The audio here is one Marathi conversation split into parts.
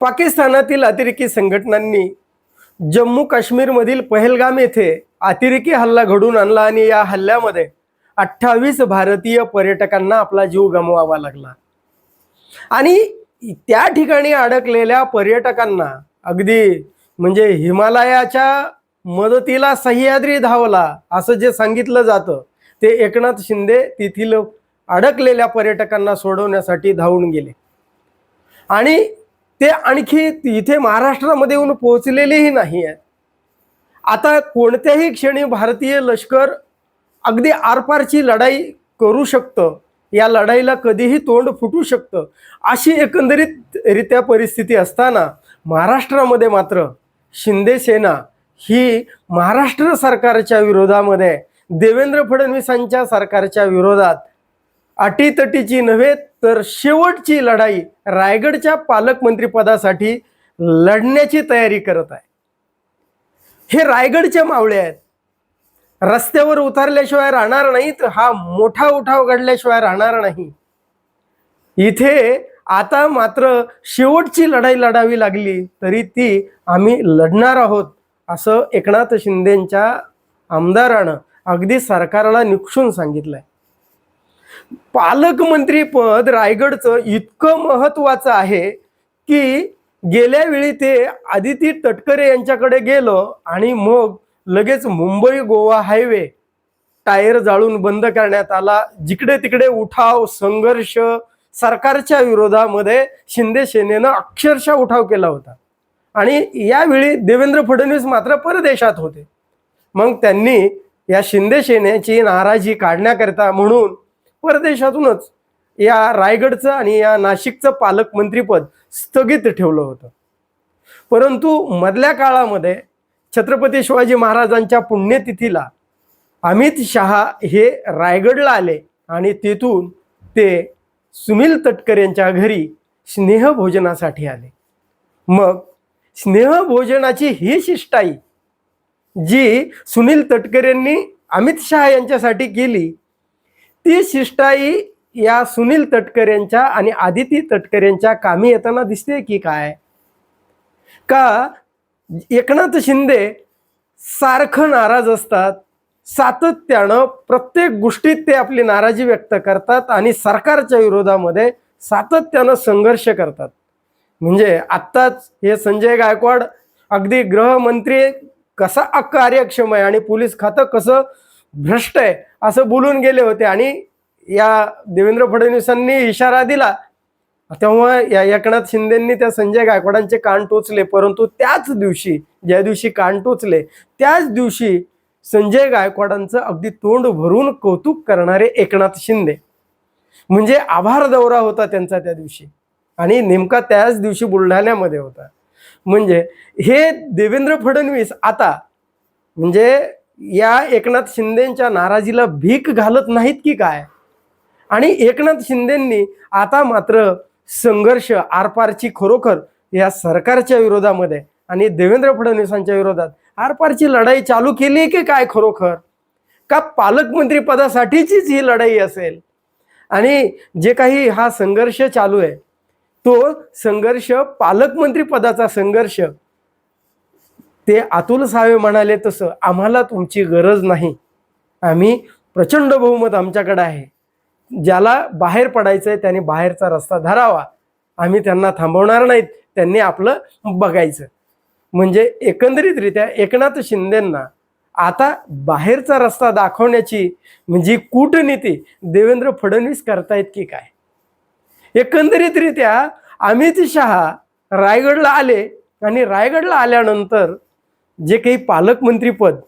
पाकिस्तानातील अतिरेकी संघटनांनी जम्मू काश्मीरमधील पहलगाम येथे अतिरेकी हल्ला घडून आणला आणि या हल्ल्यामध्ये अठ्ठावीस भारतीय पर्यटकांना आपला जीव गमवावा लागला. आणि त्या ठिकाणी अडकलेल्या पर्यटकांना अगदी म्हणजे हिमालयाच्या मदतीला सह्याद्री धावला असं जे सांगितलं जातं ते एकनाथ शिंदे तेथील अडकलेल्या पर्यटकांना सोडवण्यासाठी धावून गेले. आणि ते आणखी इथे महाराष्ट्रामध्ये येऊन पोहोचलेलेही नाही आहेत. आता कोणत्याही क्षणी भारतीय लष्कर अगदी आरपारची लढाई करू शकतं. या लढाईला कधीही तोंड फुटू शकतं. अशी एकंदरीत रित्या परिस्थिती असताना महाराष्ट्रामध्ये मात्र शिंदे सेना ही महाराष्ट्र सरकारच्या विरोधामध्ये देवेंद्र फडणवीसांच्या सरकारच्या विरोधात अटीतटीची नव्हे तर शेवटची लढाई रायगडच्या पालकमंत्रीपदासाठी लढण्याची तयारी करत आहे. हे रायगडचे मावळे आहेत. रस्त्यावर उतरल्याशिवाय राहणार नाहीत हा मोठा उठाव घडल्याशिवाय राहणार नाही. इथे आता मात्र शेवटची लढाई लढावी लागली तरी ती आम्ही लढणार आहोत असं एकनाथ शिंदेच्या आमदारानं अगदी सरकारला निक्षून सांगितलंय. पालकमंत्री पद रायगडचं इतकं महत्वाचं आहे की गेल्या वेळी ते आदिती तटकरे यांच्याकडे गेलं आणि मग लगेच मुंबई गोवा हायवे टायर जाळून बंद करण्यात आला. जिकडे तिकडे उठाव संघर्ष सरकारच्या विरोधामध्ये शिंदे सेनेनं अक्षरशः उठाव केला होता. आणि यावेळी देवेंद्र फडणवीस मात्र परदेशात होते. मग त्यांनी या शिंदे सेनेची नाराजी काढण्याकरिता म्हणून परदेशातूनच या रायगडचं आणि या नाशिकचं पालकमंत्रीपद स्थगित ठेवलं होतं. परंतु मधल्या काळामध्ये छत्रपती शिवाजी महाराजांच्या पुण्यतिथीला अमित शहा हे रायगडला आले आणि तेथून ते सुनील तटकर यांच्या घरी स्नेहभोजनासाठी आले. मग स्नेहभोजनाची ही शिष्टाई जी सुनील तटकर यांनी अमित शहा यांच्यासाठी केली ती शिष्टाई या सुनील तटकर यांच्या आणि आदिती तटकर यांच्या कामी येताना दिसते की काय? का एकनाथ शिंदे सारखं नाराज असतात सातत्यानं प्रत्येक गोष्टीत ते आपली नाराजी व्यक्त करतात आणि सरकारच्या विरोधामध्ये सातत्यानं संघर्ष करतात. म्हणजे आत्ताच हे संजय गायकवाड अगदी गृहमंत्री कसा अकार्यक्षम आहे आणि पोलीस खातं कसं भ्रष्ट आहे असं बोलून गेले होते. आणि या देवेंद्र फडणवीसांनी इशारा दिला. तेव्हा या एकनाथ शिंदेंनी त्या संजय गायकवाडांचे कान टोचले. परंतु त्याच दिवशी ज्या दिवशी कान टोचले त्याच दिवशी संजय गायकवाडांचं अगदी तोंड भरून कौतुक करणारे एकनाथ शिंदे. म्हणजे आभार दौरा होता त्यांचा त्या दिवशी. आणि नेमका त्याच दिवशी बुलढाण्यामध्ये होता. म्हणजे हे देवेंद्र फडणवीस आता म्हणजे या एकनाथ शिंदेच्या नाराजीला भीक घालत नाहीत की काय? आणि एकनाथ शिंदेंनी आता मात्र संघर्ष आरपारची खरोखर या सरकारच्या विरोधामध्ये आणि देवेंद्र फडणवीसांच्या विरोधात आरपारची लढाई चालू केली की काय खरोखर? का पालकमंत्री पदासाठीचीच ही लढाई असेल? आणि जे काही हा संघर्ष चालू आहे तो संघर्ष पालकमंत्री पदाचा संघर्ष ते अतुल सावे म्हणाले तसं आम्हाला तुमची गरज नाही. आम्ही प्रचंड बहुमत आमच्याकडे आहे. ज्याला बाहेर पडायचं आहे त्याने बाहेरचा रस्ता धरावा. आम्ही त्यांना थांबवणार नाहीत. त्यांनी आपलं बघायचं. म्हणजे एकंदरीतरित्या एकनाथ शिंदेंना आता बाहेरचा रस्ता दाखवण्याची म्हणजे कूटनीती देवेंद्र फडणवीस करतायत की काय? एकंदरीतरित्या अमित शहा रायगडला आले आणि रायगडला आल्यानंतर जे काही पालकमंत्रीपद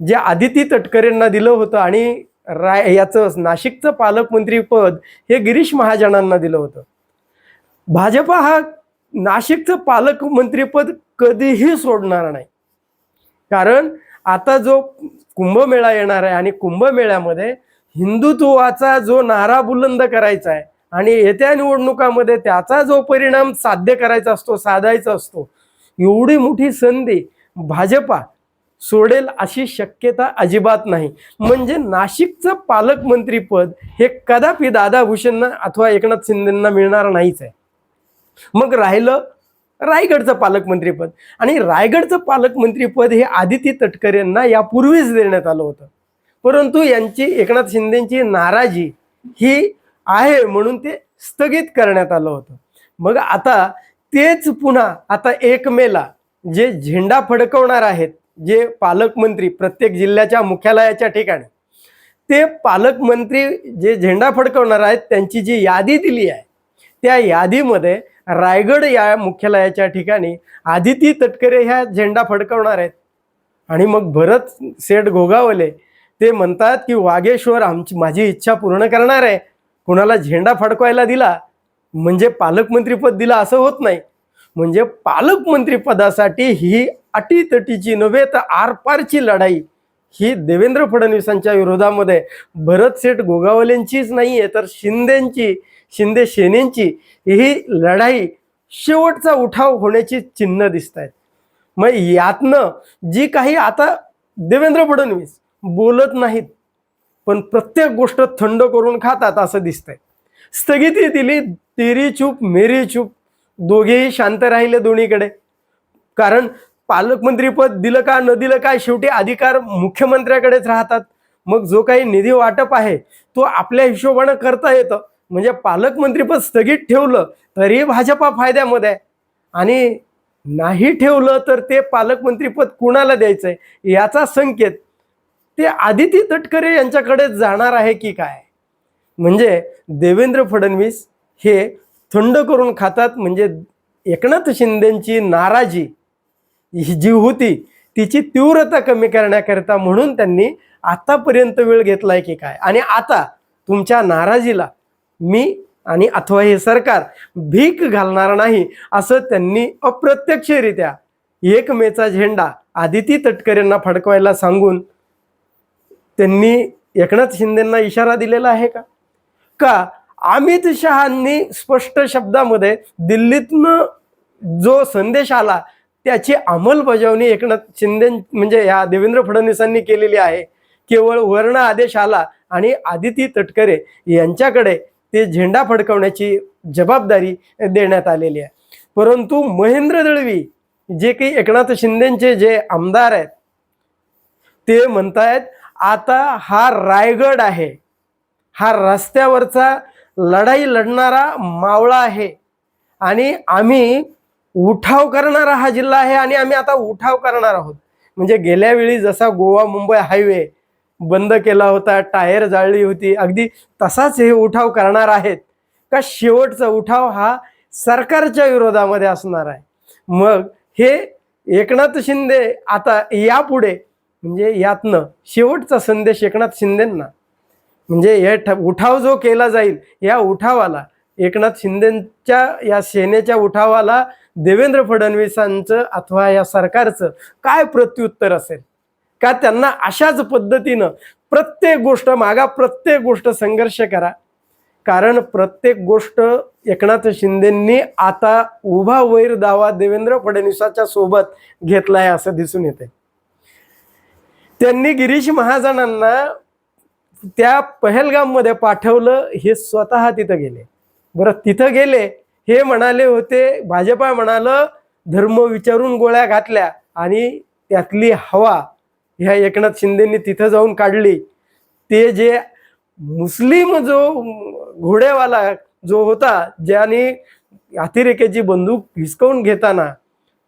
जे आदिती तटकरेंना दिलं होतं आणि राय याचं नाशिकचं पालकमंत्रीपद हे गिरीश महाजनांना दिलं होतं. भाजपा हा नाशिकचं पालकमंत्रीपद कधीही सोडणार नाही. कारण आता जो कुंभमेळा येणार आहे आणि कुंभमेळ्यामध्ये हिंदुत्वाचा जो नारा बुलंद करायचा आहे आणि येत्या निवडणुकामध्ये त्याचा जो परिणाम साध्य करायचा असतो साधायचा असतो एवढी मोठी संधी भाजपा सोडेल अशी शक्यता अजिबात नाही. म्हणजे नाशिकचं पालकमंत्रीपद हे कदापि दादाभूषणना अथवा एकनाथ शिंदेंना मिळणार नाहीच आहे. मग राहिलं रायगडचं पालकमंत्रीपद आणि रायगडचं पालकमंत्रीपद हे आदिती यांना यापूर्वीच देण्यात आलं होतं. परंतु यांची एकनाथ शिंदेची नाराजी ही आहे म्हणून ते स्थगित करण्यात आलं होतं. मग आता तेच पुन्हा आता एक मेला जे झेंडा फडकवणार आहेत जे पालकमंत्री प्रत्येक जिल्ह्याच्या मुख्यालयाच्या ठिकाणी ते पालकमंत्री जे झेंडा फडकवणार आहेत त्यांची जी यादी दिली आहे त्या यादीमध्ये रायगड या मुख्यालयाच्या ठिकाणी आदिती तटकरे ह्या झेंडा फडकवणार आहेत. आणि मग भरत सेठ गोगावले ते म्हणतात की वागेश्वर आमची माझी इच्छा पूर्ण करणार आहे. कुणाला झेंडा फडकवायला दिला म्हणजे पालकमंत्रीपद दिला असं होत नाही. म्हणजे पालकमंत्रीपदासाठी ही अटीतटीची नव्हे तर आरपारची लढाई. ही देवेंद्र फडणवीसांच्या विरोधामध्ये भरत सेठ गोगावलेंचीच नाही आहे तर शिंदेची शिंदे सेनेची ही लढाई शेवटचा उठाव होण्याची चिन्ह दिसत आहेत मग यातनं जी काही आता देवेंद्र फडणवीस बोलत नाहीत पण प्रत्येक गोष्ट थंड करून खातात असं दिसतंय. स्थगिती दिली तेरी चूप मेरी चूप दोघेही शांत राहिले दोन्हीकडे. कारण पालकमंत्रीपद दिलं का न दिलं काय शेवटी अधिकार मुख्यमंत्र्याकडेच राहतात. मग जो काही निधी वाटप आहे तो आपल्या हिशोबानं करता येतं. म्हणजे पालकमंत्रीपद स्थगित ठेवलं तरी भाजपा फायद्यामध्ये आहे. आणि नाही ठेवलं तर ते पालकमंत्रीपद कुणाला द्यायचं आहे याचा संकेत ते आदिती तटकरे यांच्याकडे जाणार आहे की काय? म्हणजे देवेंद्र फडणवीस हे करून खातात म्हणजे एकनाथ शिंदेची नाराजी ही जी होती तिची तीव्रता कमी करण्याकरिता म्हणून त्यांनी आतापर्यंत वेळ घेतलाय की काय? आणि आता तुमच्या नाराजीला मी आणि अथवा हे सरकार भीक घालणार नाही असं त्यांनी अप्रत्यक्षरित्या एक मेचा झेंडा आदिती तटकरेंना फडकवायला सांगून त्यांनी एकनाथ शिंदेंना इशारा दिलेला आहे का? का अमित शहांनी स्पष्ट शब्दामध्ये दिल्लीतनं जो संदेश आला त्याची अंमलबजावणी एकनाथ शिंदे म्हणजे ह्या देवेंद्र फडणवीसांनी केलेली आहे. केवळ वर्ण आदेश आला आणि आदिती तटकरे यांच्याकडे ते झेंडा फडकवण्याची जबाबदारी देण्यात आलेली आहे. परंतु महेंद्र दळवी जे काही एकनाथ शिंदेचे जे आमदार आहेत ते म्हणतायत आता हा रायगड आहे. हा रस्त्यावरचा लढाई लढणारा मावळा आहे. आणि आम्ही उठाव करणारा हा जिल्हा आहे आणि आम्ही आता उठाव करणार आहोत. म्हणजे गेल्या वेळी जसा गोवा मुंबई हायवे बंद केला होता टायर जाळली होती अगदी तसाच हे उठाव करणार आहेत. का शेवटचा उठाव हा सरकारच्या विरोधामध्ये असणार आहे. मग हे एकनाथ शिंदे आता यापुढे म्हणजे यातनं शेवटचा संदेश एकनाथ शिंदेंना म्हणजे हे ठ- उठाव जो केला जाईल या उठावाला एकनाथ शिंदेच्या या सेनेच्या उठावाला देवेंद्र फडणवीसांचं अथवा या सरकारचं काय प्रत्युत्तर असेल? का त्यांना अशाच पद्धतीनं प्रत्येक गोष्ट मागा प्रत्येक गोष्ट संघर्ष करा? कारण प्रत्येक गोष्ट एकनाथ शिंदेंनी आता उभा वैर दावा देवेंद्र फडणवीसाच्या सोबत घेतलाय असं दिसून येते त्यांनी गिरीश महाजनांना त्या पहलगाममध्ये पाठवलं हे स्वतः तिथं गेले. बरं तिथं गेले हे म्हणाले होते भाजपा म्हणालं धर्म विचारून गोळ्या घातल्या आणि त्यातली हवा ह्या एकनाथ शिंदेंनी तिथं जाऊन काढली. ते जे मुस्लिम जो घोड्यावाला जो होता ज्याने अतिरेक्याची बंदूक हिसकावून घेताना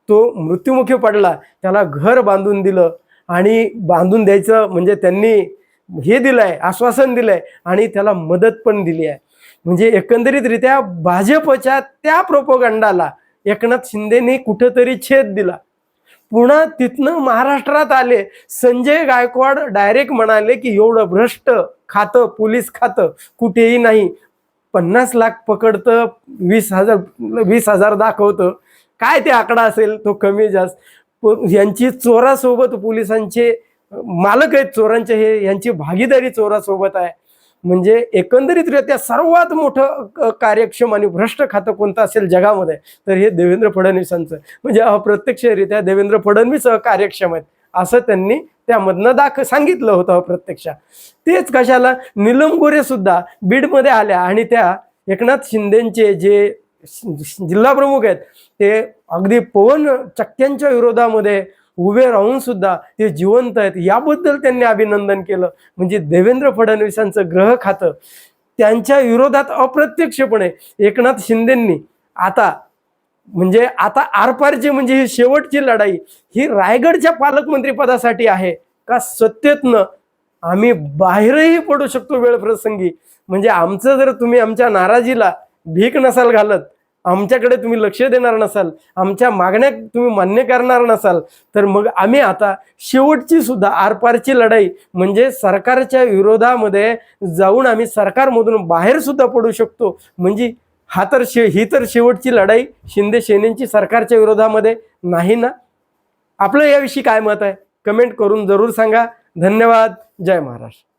तो मृत्युमुखी पडला त्याला घर बांधून दिलं आणि बांधून द्यायचं म्हणजे त्यांनी हे दिलंय आश्वासन दिलंय आणि त्याला मदत पण दिली आहे. म्हणजे एकंदरीतरित्या भाजपच्या त्या प्रोपोगंडाला एकनाथ शिंदेनी कुठंतरी छेद दिला. पुन्हा तिथनं महाराष्ट्रात आले संजय गायकवाड डायरेक्ट म्हणाले की एवढं भ्रष्ट खातं पोलीस खातं कुठेही नाही. पन्नास लाख पकडतं वीस हजार वीस हजार दाखवतं. काय ते आकडा असेल तो कमी जास्त. यांची चोरासोबत पोलिसांचे मालक आहेत चोरांचे हे यांची भागीदारी चोरासोबत आहे. म्हणजे एकंदरीतरित्या सर्वात मोठं कार्यक्षम आणि भ्रष्ट खातं कोणतं असेल जगामध्ये तर हे देवेंद्र फडणवीसांचं. म्हणजे अप्रत्यक्षरित्या देवेंद्र फडणवीस कार्यक्षम आहेत असं त्यांनी त्यामधनं दाख सांगितलं होतं अप्रत्यक्ष. तेच कशाला निलम गोरे सुद्धा बीडमध्ये आल्या आणि त्या एकनाथ शिंदेचे जे जिल्हा प्रमुख आहेत ते अगदी पवन चक्क्यांच्या विरोधामध्ये उभे राहून सुद्धा ते जिवंत आहेत. याबद्दल त्यांनी अभिनंदन केलं. म्हणजे देवेंद्र फडणवीसांचं ग्रह खातं त्यांच्या विरोधात अप्रत्यक्षपणे एकनाथ शिंदेंनी आता म्हणजे आता आरपारची म्हणजे ही शेवटची लढाई ही रायगडच्या पालकमंत्रीपदासाठी आहे का सत्तेतनं आम्ही बाहेरही पडू शकतो वेळ प्रसंगी म्हणजे आमचं जर तुम्ही आमच्या नाराजीला भीक नसाल घालत आमच्याकडे तुम्ही लक्ष देणार नसाल आमच्या मागण्या तुम्ही मान्य करणार नसाल तर मग आम्ही आता शेवटची सुद्धा आरपारची लढाई म्हणजे सरकारच्या विरोधामध्ये जाऊन आम्ही सरकारमधून बाहेर सुद्धा पडू शकतो. म्हणजे हा तर शे ही तर शेवटची लढाई शिंदे सेनेची सरकारच्या विरोधामध्ये नाही ना? आपलं याविषयी काय मत आहे? कमेंट करून जरूर सांगा. धन्यवाद. जय महाराष्ट्र.